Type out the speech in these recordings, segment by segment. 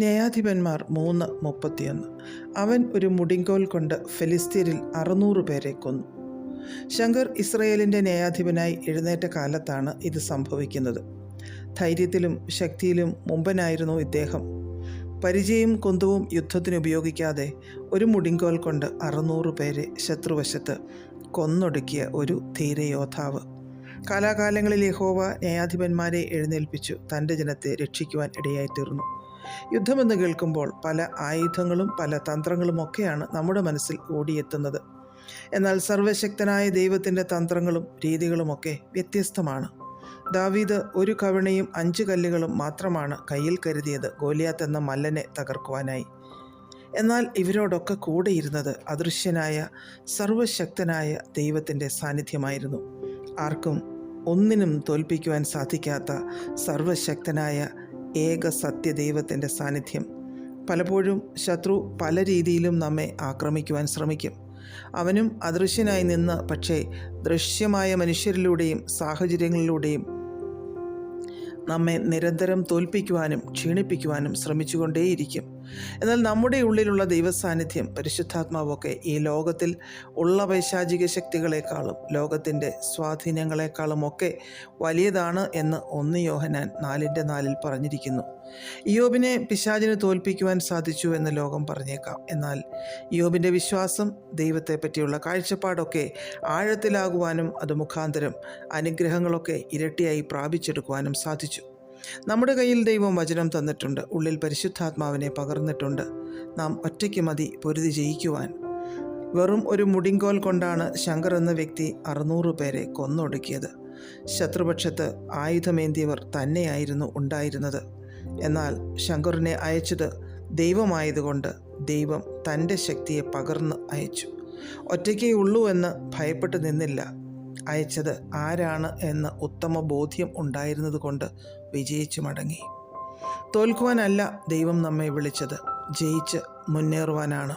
ന്യായാധിപന്മാർ മൂന്ന് മുപ്പത്തിയൊന്ന്. അവൻ ഒരു മുടിങ്കോൽ കൊണ്ട് ഫലിസ്തീനിൽ അറുന്നൂറ് പേരെ കൊന്നു. ശങ്കർ ഇസ്രയേലിന്റെ ന്യായാധിപനായി എഴുന്നേറ്റ കാലത്താണ് ഇത് സംഭവിക്കുന്നത്. ധൈര്യത്തിലും ശക്തിയിലും മുമ്പനായിരുന്നു ഇദ്ദേഹം. പരിചയം കുന്തവും യുദ്ധത്തിന് ഉപയോഗിക്കാതെ ഒരു മുടിങ്കോൽ കൊണ്ട് അറുന്നൂറ് പേരെ ശത്രുവശത്ത് കൊന്നൊടുക്കിയ ഒരു ധീരയോദ്ധാവ്. കാലാകാലങ്ങളിൽ യഹോവ ന്യായാധിപന്മാരെ എഴുന്നേൽപ്പിച്ചു തന്റെ ജനത്തെ രക്ഷിക്കുവാൻ ഇടയായിത്തീർന്നു. യുദ്ധമെന്ന് കേൾക്കുമ്പോൾ പല ആയുധങ്ങളും പല തന്ത്രങ്ങളുമൊക്കെയാണ് നമ്മുടെ മനസ്സിൽ ഓടിയെത്തുന്നത്. എന്നാൽ സർവശക്തനായ ദൈവത്തിന്റെ തന്ത്രങ്ങളും രീതികളുമൊക്കെ വ്യത്യസ്തമാണ്. ദാവീദ് ഒരു കവണയും അഞ്ച് കല്ലുകളും മാത്രമാണ് കയ്യിൽ കരുതിയത് ഗോലിയാത്ത് എന്ന മല്ലനെ തകർക്കുവാനായി. എന്നാൽ ഇവരോടൊക്കെ കൂടെയിരുന്നത് അദൃശ്യനായ സർവശക്തനായ ദൈവത്തിന്റെ സാന്നിധ്യമായിരുന്നു. ആർക്കും ഒന്നിനും തോൽപ്പിക്കുവാൻ സാധിക്കാത്ത സർവശക്തനായ ഏക സത്യദൈവത്തിന്റെ സാന്നിധ്യം. പലപ്പോഴും ശത്രു പല രീതിയിലും നമ്മെ ആക്രമിക്കുവാൻ ശ്രമിക്കും. അവനും അദൃശ്യനായി നിന്ന് പക്ഷേ ദൃശ്യമായ മനുഷ്യരിലൂടെയും സാഹചര്യങ്ങളിലൂടെയും നമ്മെ നിരന്തരം തോൽപ്പിക്കുവാനും ക്ഷീണിപ്പിക്കുവാനും ശ്രമിച്ചുകൊണ്ടേയിരിക്കും. എന്നാൽ നമ്മുടെ ഉള്ളിലുള്ള ദൈവസാന്നിധ്യം പരിശുദ്ധാത്മാവൊക്കെ ഈ ലോകത്തിൽ ഉള്ള പൈശാചിക ശക്തികളെക്കാളും ലോകത്തിന്റെ സ്വാധീനങ്ങളെക്കാളും ഒക്കെ വലിയതാണ് എന്ന് ഒന്ന് യോഹനാൻ നാലിന്റെ നാലിൽ പറഞ്ഞിരിക്കുന്നു. യോബിനെ പിശാചിനെ തോൽപ്പിക്കുവാൻ സാധിച്ചു എന്ന് ലോകം പറഞ്ഞേക്കാം. എന്നാൽ യോബിന്റെ വിശ്വാസം ദൈവത്തെ പറ്റിയുള്ള കാഴ്ചപ്പാടൊക്കെ ആഴത്തിലാകുവാനും അത് മുഖാന്തരം അനുഗ്രഹങ്ങളൊക്കെ ഇരട്ടിയായി പ്രാപിച്ചെടുക്കുവാനും സാധിച്ചു. നമ്മുടെ കയ്യിൽ ദൈവം വചനം തന്നിട്ടുണ്ട് ഉള്ളിൽ പരിശുദ്ധാത്മാവിനെ പകർന്നിട്ടുണ്ട്. നാം ഒറ്റയ്ക്ക് മതി പൊരുതി ജയിക്കുവാൻ. വെറും ഒരു മുടിങ്കോൽ കൊണ്ടാണ് ശങ്കർ എന്ന വ്യക്തി അറുന്നൂറ് പേരെ കൊന്നൊടുക്കിയത്. ശത്രുപക്ഷത്ത് ആയുധമേന്തിയവർ തന്നെയായിരുന്നു ഉണ്ടായിരുന്നത്. എന്നാൽ ശങ്കറിനെ അയച്ചത് ദൈവമായതുകൊണ്ട് ദൈവം തന്റെ ശക്തിയെ പകർന്ന് അയച്ചു. ഒറ്റയ്ക്കേ ഉള്ളൂ എന്ന് ഭയപ്പെട്ടു നിന്നില്ല. അയച്ചത് ആരാണ് എന്ന ഉത്തമ ബോധ്യം ഉണ്ടായിരുന്നത് കൊണ്ട് വിജയിച്ചു മടങ്ങി. തോൽക്കുവാനല്ല ദൈവം നമ്മെ വിളിച്ചത് ജയിച്ച് മുന്നേറുവാനാണ്.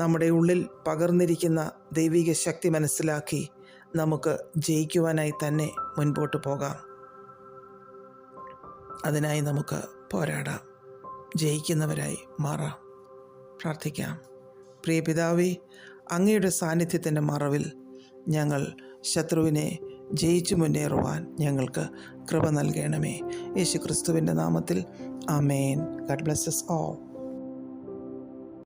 നമ്മുടെ ഉള്ളിൽ പകർന്നിരിക്കുന്ന ദൈവിക ശക്തി മനസ്സിലാക്കി നമുക്ക് ജയിക്കുവാനായി തന്നെ മുൻപോട്ട് പോകാം. അതിനായി നമുക്ക് പോരാടാം. ജയിക്കുന്നവരായി മാറാം. പ്രാർത്ഥിക്കാം. പ്രിയ പിതാവേ അങ്ങയുടെ സാന്നിധ്യത്തിന്റെ മറവിൽ ഞങ്ങൾ ശത്രുവിനെ ജയിച്ചു മുന്നേറുവാൻ ഞങ്ങൾക്ക് കൃപ നൽകണമേ. യേശു ക്രിസ്തുവിന്റെ നാമത്തിൽ അമേൻ ഗഡ് ബ്ലസ്സസ് ഓൾ